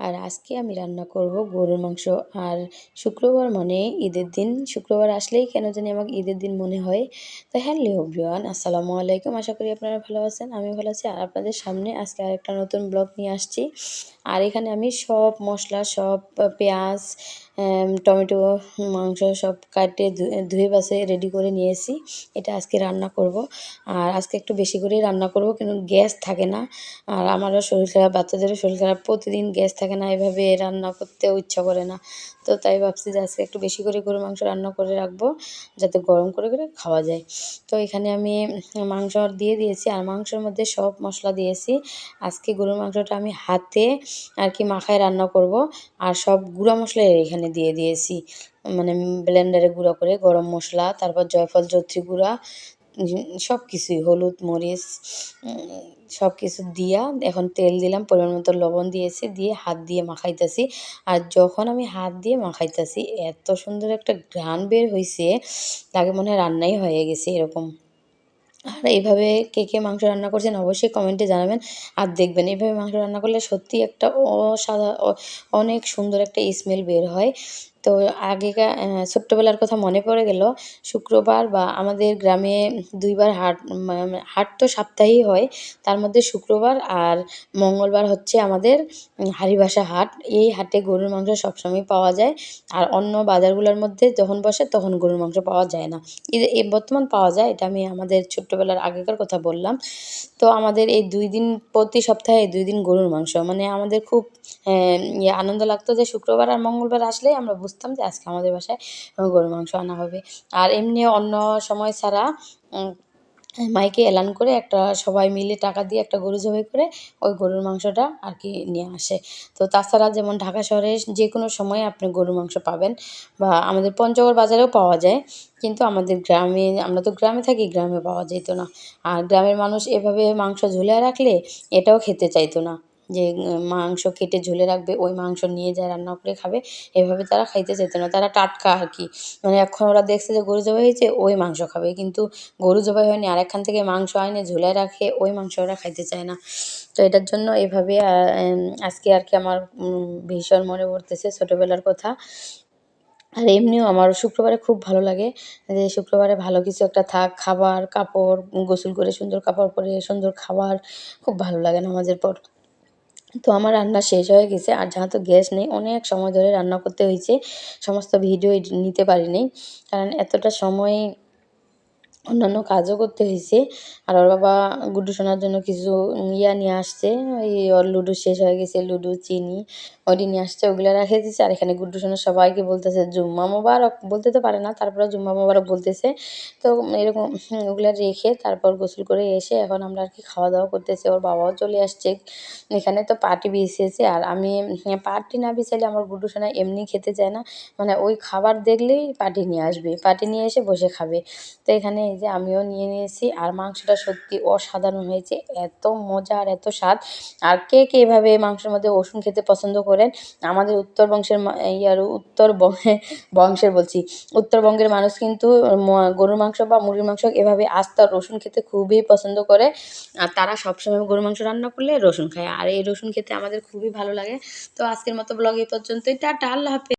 আর আজকে আমি রান্না করব গরুর মাংস। আর শুক্রবার মানে ঈদের দিন। শুক্রবার আসলেই কেন জানি আমাকে ঈদের দিন মনে হয়। তো হ্যালো এভরিওয়ান, আসসালামু আলাইকুম। আশা করি আপনারা ভালো আছেন আমি ভালো আছি। আর আপনাদের সামনে আজকে আরেকটা নতুন ব্লগ নিয়ে আসছি। আর এখানে আমি সব মশলা, সব পেঁয়াজ টমেটো, মাংস সব কাটে ধুয়ে বাসে রেডি করে নিয়ে এসেছি। এটা আজকে রান্না করব। আর আজকে একটু বেশি করেই রান্না করব কিন্তু গ্যাস থাকে না। আর আমারও শরীর খারাপ, বাচ্চাদেরও শরীর খারাপ। প্রতিদিন গ্যাস থাকে না, এভাবে রান্না করতেও ইচ্ছা করে না। তো তাই ভাবছি যে আজকে একটু বেশি করে গরু মাংস রান্না করে রাখব, যাতে গরম করে করে খাওয়া যায়। তো এখানে আমি মাংস দিয়ে দিয়েছি, আর মাংসের মধ্যে সব মশলা দিয়েছি। আজকে গরুর মাংসটা আমি হাতে আর কি মাখায় রান্না করব, আর সব গুঁড়া মশলা এখানে দিয়ে দিয়েছি। মানে ব্লেন্ডারে গুঁড়ো করে গরম মশলা, তারপর জয়ফল জত্রী গুঁড়া সব কিছুই হলুদ, মরিচ সব কিছু দিয়া এখন তেল দিলাম, পরিমাণ মতো লবণ দিয়েছি, দিয়ে হাত দিয়ে মাখাইতেছি। আর যখন আমি হাত দিয়ে মাখাইতেছি, এত সুন্দর একটা ঘ্রাণ বের হয়েছে লাগে মনে হয় রান্নাই হয়ে গেছে এরকম। আর এইভাবে কে কে মাংস রান্না করছেন অবশ্যই কমেন্টে জানাবেন, আর দেখবেন এইভাবে মাংস রান্না করলে সত্যি একটা অসাধা অনেক সুন্দর একটা স্মেল বের হয়। তো আগেকার ছোট্টবেলার কথা মনে পড়ে গেল, শুক্রবার বা আমাদের গ্রামে দুইবার হাট হাট তো সপ্তাহেই হয়, তার মধ্যে শুক্রবার আর মঙ্গলবার হচ্ছে আমাদের হারিবাসা হাট। এই হাটে গরুর মাংস সবসময় পাওয়া যায় আর অন্য বাজারগুলোর মধ্যে যখন বসে তখন গরুর মাংস পাওয়া যায় না। এই বর্তমান পাওয়া যায়, এটা আমি আমাদের ছোট্টবেলার আগেকার কথা বললাম। তো আমাদের এই দুই দিন, প্রতি সপ্তাহে দুই দিন গরুর মাংস মানে আমাদের খুব ইয়ে আনন্দ লাগতো যে শুক্রবার আর মঙ্গলবার আসলেই আমরা বুঝতাম যে আজকে আমাদের বাসায় গরুর মাংস আনা হবে। আর এমনি অন্য সময় ছাড়া মাইকে এলান করে একটা সবাই মিলে টাকা দিয়ে একটা গরু জবাই করে ওই গরুর মাংসটা আর কি নিয়ে আসে। তো তাছাড়া যেমন ঢাকা শহরে যে কোনো সময় আপনি গরুর মাংস পাবেন বা আমাদের পঞ্চগড় বাজারেও পাওয়া যায়, কিন্তু আমাদের গ্রামে, আমরা তো গ্রামে থাকি, গ্রামে পাওয়া যেত না। আর গ্রামের মানুষ এভাবে মাংস ঝুলে রাখলে এটাও খেতে চাইতো না। যে মাংস কেটে ঝুলে রাখবে, ওই মাংস নিয়ে যায়, রান্না করে খাবে, এভাবে তারা খাইতে চাইতো না। তারা টাটকা আর কি। মানে এখন ওরা দেখছে যে গরু জবাই হয়েছে, ওই মাংস খাবে। কিন্তু গরু জবাই হয়নি আরেকখান থেকে মাংস আনে ঝুলে রাখে, ওই মাংস ওরা খাইতে চায় না। তো এটার জন্য এভাবে আজকে আর কি আমার ভীষণ মনে পড়তেছে ছোটোবেলার কথা। আর এমনিও আমার শুক্রবারে খুব ভালো লাগে যে, শুক্রবারে ভালো কিছু একটা থাক, খাবার, কাপড়, গোসল করে সুন্দর কাপড় পরে সুন্দর খাবার, খুব ভালো লাগে নামাজের পর। তো আমার রান্না শেষ হয়ে গেছে আর যেহেতু গ্যাস নেই, অনেক সময় ধরে রান্না করতে হয়েছে। সমস্ত ভিডিও নিতে পারিনি। কারণ এতটা সময় অন্যান্য কাজও করতে হয়েছে। আর ওর বাবা গুড্ডু শোনার জন্য কিছু ইয়া নিয়ে আসছে। ওই ওর লুডো শেষ হয়ে গেছে, লুডো, চিনি। ওটি নিয়ে আসছে, ওগুলো রেখে দিচ্ছে আর এখানে গুড্ডু শোনা সবাইকে বলতেছে, জুম্মা মোবারক বলতে তো পারে না তারপরে জুম্মা মোবারক বলতেছে। তো এরকম ওগুলো রেখে তারপর গোসল করে এসে এখন আমরা আর কি খাওয়া দাওয়া করতেছি। ওর বাবাও চলে আসছে। এখানে তো পার্টি বিছিয়েছে। আর আমি পার্টি না বিছাইলে আমার গুড্ডু সোনা এমনি খেতে চায় না। মানে ওই খাবার দেখলেই পার্টি নিয়ে আসবে। পার্টি নিয়ে এসে বসে খাবে। তো এখানে এই যে আমিও নিয়ে নিয়েছি। আর মাংসটা সত্যি অসাধারণ হয়েছে। এত মজা আর এত স্বাদ। আর কে কে এভাবে মাংসের মধ্যে রসুন খেতে পছন্দ করেন। আমাদের উত্তর বংশের ইয়ার উত্তর বংশের বলছি। উত্তরবঙ্গের মানুষ কিন্তু গরুর মাংস বা মুরগির মাংস এভাবে আস্তা রসুন খেতে খুবই পছন্দ করে। আর তারা সবসময় গরুর মাংস রান্না করলে রসুন খায়। আর এই রসুন খেতে আমাদের খুবই ভালো লাগে। তো আজকের মতো ব্লগ এই পর্যন্তই। টাটা, আল্লাহ হাফেজ।